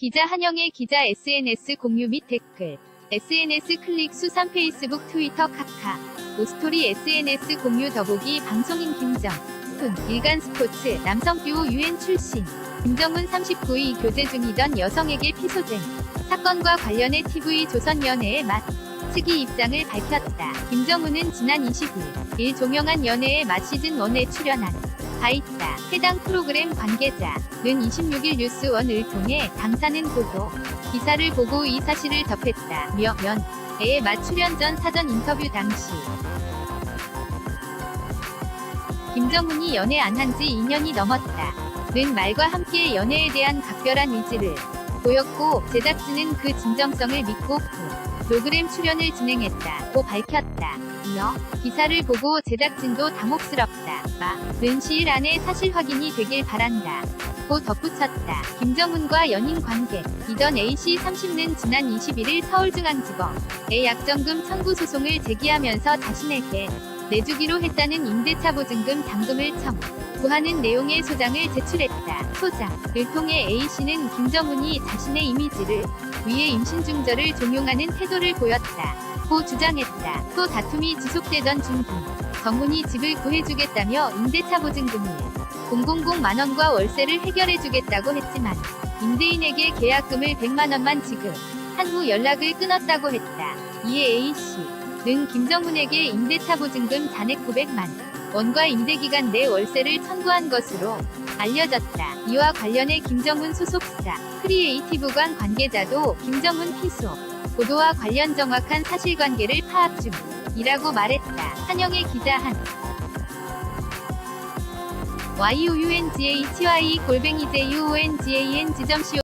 기자 한영의 기자 SNS 공유 및 댓글 SNS 클릭 수산 페이스북 트위터 카카 오스토리 SNS 공유 더보기 방송인 김정 훈 일간 스포츠 남성 듀오 유엔 출신 김정은 39위 교제 중이던 여성에게 피소된 사건과 관련해 TV 조선 연애의 맛 측이 입장을 밝혔다. 김정은은 지난 20일 일 종영한 연애의 맛 시즌1에 출연한 바 있다. 해당 프로그램 관계자는 26일 뉴스원을 통해 당사는 보도 기사를 보고 이 사실을 덮했다. 며맛 출연 전 사전 인터뷰 당시 김정은이 연애 안 한 지 2년이 넘었다. 는 말과 함께 연애에 대한 각별한 의지를 보였고 제작진은 그 진정성을 믿고 프로그램 출연을 진행했다고 밝혔다. 이어 기사를 보고 제작진도 당혹스럽다. 마는 시일 안에 사실 확인이 되길 바란다. 고 덧붙였다. 김정은과 연인 관계 이던 A씨 30는 지난 21일 서울중앙지법에 약정금 청구 소송을 제기하면서 자신에게 내주기로 했다는 임대차 보증금 잔금을 청구하는 내용의 소장을 제출했다. 소장을 통해 A씨는 김정은이 자신의 이미지를 위해 임신중절을 종용하는 태도를 보였다. 고 주장했다. 또 다툼이 지속되던 중국 정문이 집을 구해주겠다며 임대차 보증금을 000 만원과 월세를 해결해주겠다고 했지만 임대인에게 계약금을 100만원만 지급 한 후 연락을 끊었다고 했다. 이에 A씨 는 김정훈에게 임대차 보증금 잔액 900만 원과 임대기간 내 월세를 청구한 것으로 알려졌다. 이와 관련해 김정훈 소속사 크리에이티브관 관계자도 김정훈 피소 보도와 관련 정확한 사실관계를 파악 중이라고 말했다. 한영의 기자 한 y u u n g h y 골뱅이 j o n g a n 지점 co